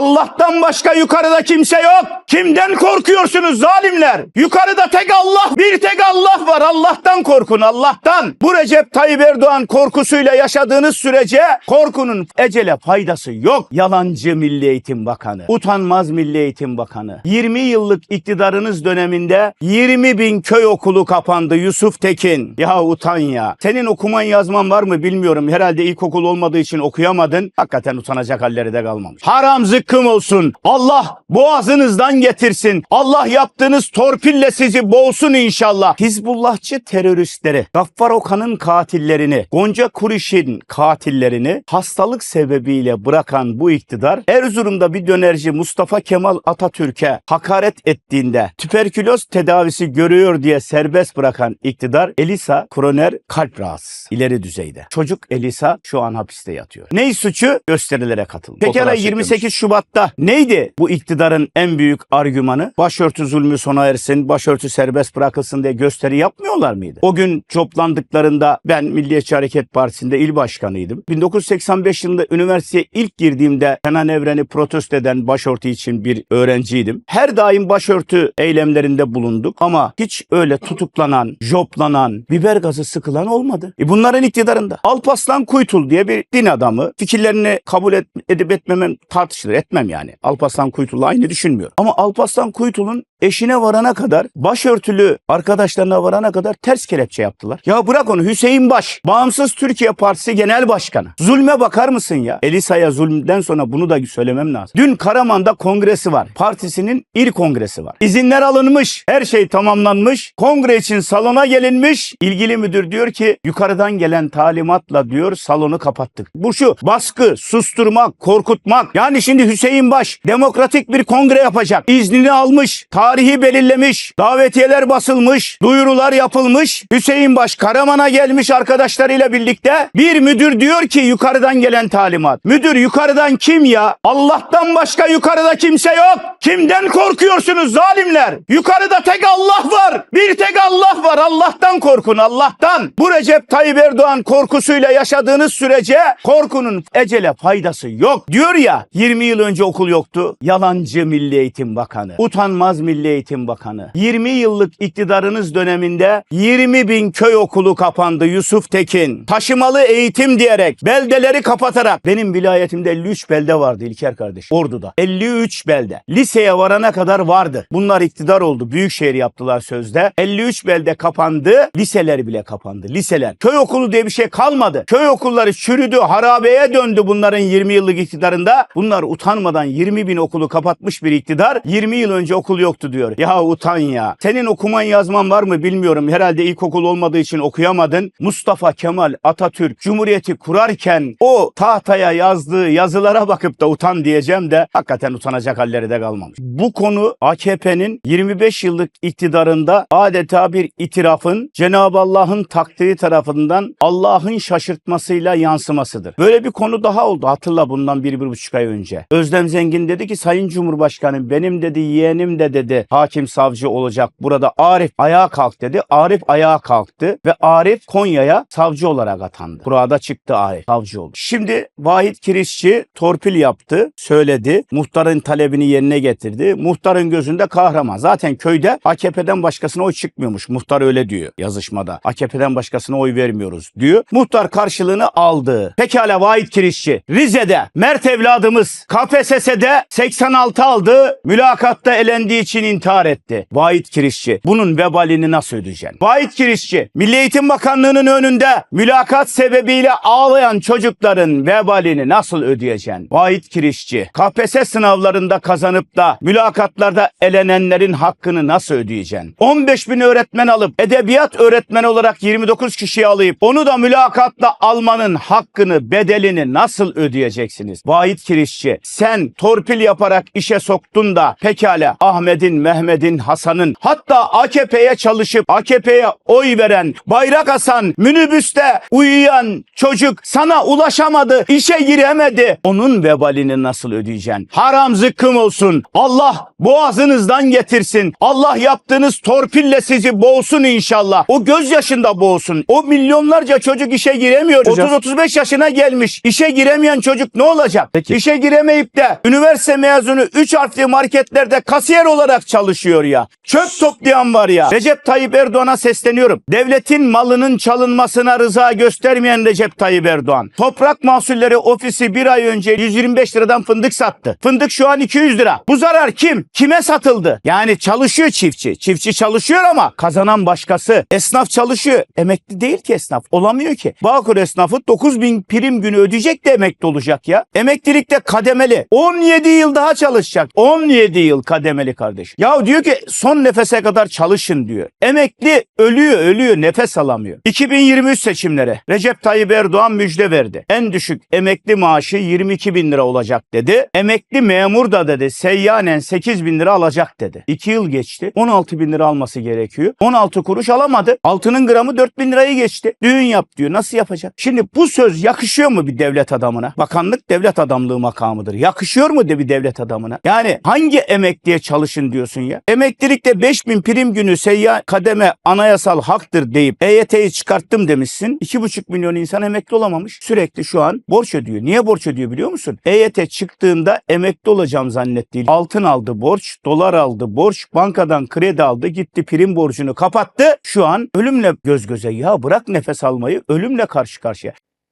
Allah'tan başka yukarıda kimse yok. Kimden korkuyorsunuz zalimler? Yukarıda tek Allah, bir tek Allah var. Allah'tan korkun, Allah'tan. Bu Recep Tayyip Erdoğan korkusuyla yaşadığınız sürece korkunun ecele faydası yok. Yalancı Milli Eğitim Bakanı, utanmaz Milli Eğitim Bakanı. 20 yıllık iktidarınız döneminde 20 bin köy okulu kapandı Yusuf Tekin. Ya utan ya. Senin okuman yazman var mı bilmiyorum. Herhalde ilkokul olmadığı için okuyamadın. Hakikaten utanacak halleri de kalmamış. Haram zıkkım olsun. Allah boğazınızdan getirsin. Allah yaptığınız torpille sizi boğsun inşallah. Hizbullahçı teröristleri, Gaffar Okan'ın katillerini, Gonca Kuriş'in katillerini hastalık sebebiyle bırakan bu iktidar Erzurum'da bir dönerci Mustafa Kemal Atatürk'e hakaret ettiğinde tüberküloz tedavisi görüyor diye serbest bırakan iktidar Elisa Kroner kalp rahatsız ileri düzeyde. Çocuk Elisa şu an hapiste yatıyor. Ney suçu? Gösterilere katılmış. Pekala Fotoğraf 28 Şubat'ta neydi bu iktidarın en büyük argümanı? Başörtü zulmü sona ersin, başörtü serbest bırakılsın diye gösteri yapmıyorlar mıydı? O gün toplandıklarında ben Milliyetçi Hareket Partisi'nde il başkanıydım. 1985 yılında üniversiteye ilk girdiğimde Kenan Evren'i protesto eden başörtü için bir öğrenciydim. Her daim başörtü eylemlerinde bulunduk ama hiç öyle tutuklanan, joplanan, biber gazı sıkılan olmadı. E bunların iktidarında. Alpaslan Kuytul diye bir din adamı fikirlerini kabul et, edip etmemem tartışılır. Etmem yani. Alpaslan Kuytul'la aynı düşünmüyor. Ama Alpaslan Kuytul'un eşine varana kadar, başörtülü arkadaşlarına varana kadar ters kelepçe yaptılar. Ya bırak onu Hüseyin Baş, Bağımsız Türkiye Partisi Genel Başkanı. Zulme bakar mısın ya? Elisa'ya zulmden sonra bunu da söylemem lazım. Dün Karaman'da kongresi var. Partisinin il kongresi var. İzinler alınmış, her şey tamamlanmış. Kongre için salona gelinmiş. İlgili müdür diyor ki yukarıdan gelen talimatla diyor salonu kapattık. Bu şu baskı, susturmak, korkutmak. Yani şimdi Hüseyin Baş demokratik bir kongre yapacak. İznini almış, tarihi belirlemiş, davetiyeler basılmış, duyurular yapılmış. Hüseyin Baş Karaman'a gelmiş arkadaşlarıyla birlikte. Bir müdür diyor ki yukarıdan gelen talimat. Müdür yukarıdan kim ya? Allah'tan başka yukarıda kimse yok. Kimden korkuyorsunuz zalimler? Yukarıda tek Allah var. Bir tek Allah var. Allah'tan korkun Allah'tan. Bu Recep Tayyip Erdoğan korkusuyla yaşadığınız sürece korkunun ecele faydası yok. Diyor ya 20 yıl önce okul yoktu. Yalancı Milli Eğitim Bakanı. Utanmaz Milli Eğitim Bakanı. 20 yıllık iktidarınız döneminde 20 bin köy okulu kapandı Yusuf Tekin. Taşımalı eğitim diyerek beldeleri kapatarak benim vilayetimde 53 belde vardı İlker kardeş. Ordu'da. 53 belde. Liseye varana kadar vardı. Bunlar iktidar oldu. Büyükşehir yaptılar sözde. 53 belde kapandı. Liseler bile kapandı. Liseler. Köy okulu diye bir şey kalmadı. Köy okulları çürüdü. Harabeye döndü bunların 20 yıllık iktidarında. Bunlar utanmadan 20 bin okulu kapatmış bir iktidar. 20 yıl önce okul yoktu diyor. Ya utan ya. Senin okuman yazman var mı bilmiyorum. Herhalde ilkokul olmadığı için okuyamadın. Mustafa Kemal Atatürk Cumhuriyeti kurarken o tahtaya yazdığı yazılara bakıp da utan diyeceğim de hakikaten utanacak halleri de kalmamış. Bu konu AKP'nin 25 yıllık iktidarında adeta bir itirafın Cenab-ı Allah'ın takdiri tarafından Allah'ın şaşırtmasıyla yansımasıdır. Böyle bir konu daha oldu hatırla bundan bir, bir buçuk ay önce. Özlem Zengin dedi ki Sayın Cumhurbaşkanı benim dedi yeğenim de dedi hakim savcı olacak. Burada Arif ayağa kalk dedi. Arif ayağa kalktı ve Arif Konya'ya savcı olarak atandı. Kurada çıktı Arif savcı oldu. Şimdi Vahit Kirişçi torpil yaptı, söyledi. Muhtarın talebini yerine getirdi. Muhtarın gözünde kahraman. Zaten köyde AKP'den başkasına oy çıkmıyormuş. Muhtar öyle diyor yazışmada. AKP'den başkasına oy vermiyoruz diyor. Muhtar karşılığını aldı. Pekala Vahit Kirişçi. Rize'de Mert evladımız KPSS'de 86 aldı. Mülakatta elendiği için intihar etti. Vahit Kirişçi. Bunun vebalini nasıl ödeyeceksin? Vahit Kirişçi. Milli Eğitim Bakanlığı'nın önünde mülakat sebebiyle ağlayan çocukların vebalini nasıl ödeyeceksin? Vahit Kirişçi. KPSS sınavlarında kazanıp da mülakatlarda elenenlerin hakkını nasıl ödeyeceksin? 15 bin öğretmen alıp edebiyat öğretmeni olarak 29 kişiyi alayıp onu da mülakatla almanın hakkını bedelini nasıl ödeyeceksiniz? Vahit Kirişçi sen torpil yaparak işe soktun da pekala Ahmet'in, Mehmet'in, Hasan'ın hatta AKP'ye çalışıp AKP'ye oy veren bayrak asan minibüste uyuyan çocuk sana ulaşamadı, işe giremedi. Onun vebalini nasıl ödeyeceksin? Haram zıkkım olsun. Allah boğazınızdan getirsin. Allah yaptığınız torpille sizi boğsun inşallah. O gözyaşında boğsun. O milyonlarca çocuk işe giremiyor. Hocam. 30-35 yaşına gelmiş. İşe giremeyen çocuk ne olacak? Peki. İşe giremeyip Karabük'te üniversite mezunu 3 harfli marketlerde kasiyer olarak çalışıyor ya. Çöp toplayan var ya. Recep Tayyip Erdoğan'a sesleniyorum. Devletin malının çalınmasına rıza göstermeyen Recep Tayyip Erdoğan. Toprak Mahsulleri Ofisi bir ay önce 125 liradan fındık sattı. Fındık şu an 200 lira. Bu zarar kim? Kime satıldı? Yani çalışıyor çiftçi. Çiftçi çalışıyor ama kazanan başkası. Esnaf çalışıyor. Emekli değil ki esnaf. Olamıyor ki. Bağkur esnafı 9 bin prim günü ödeyecek de emekli olacak ya. Emeklilikte kademeli. 17 yıl daha çalışacak. 17 yıl kademeli kardeş. Ya diyor ki son nefese kadar çalışın diyor. Emekli ölüyor ölüyor nefes alamıyor. 2023 seçimlere Recep Tayyip Erdoğan müjde verdi. En düşük emekli maaşı 22 bin lira olacak dedi. Emekli memur da dedi seyyanen 8 bin lira alacak dedi. 2 yıl geçti. 16 bin lira alması gerekiyor. 16 kuruş alamadı. Altının gramı 4 bin lirayı geçti. Düğün yap diyor. Nasıl yapacak? Şimdi bu söz yakışıyor mu bir devlet adamına? Bakanlık devlet adamlığı makamıdır. Yakışıyor mu de bir devlet adamına? Yani hangi emekliye çalışın diyorsun ya? Emeklilikte 5 bin prim günü seyyar kademe anayasal haktır deyip EYT'yi çıkarttım demişsin. 2,5 milyon insan emekli olamamış. Sürekli şu an borç ödüyor. Niye borç ödüyor biliyor musun? EYT çıktığında emekli olacağım zannetti. Altın aldı borç, dolar aldı borç, bankadan kredi aldı, gitti prim borcunu kapattı. Şu an ölümle göz göze. Ya bırak nefes almayı, ölümle karşı karşıya.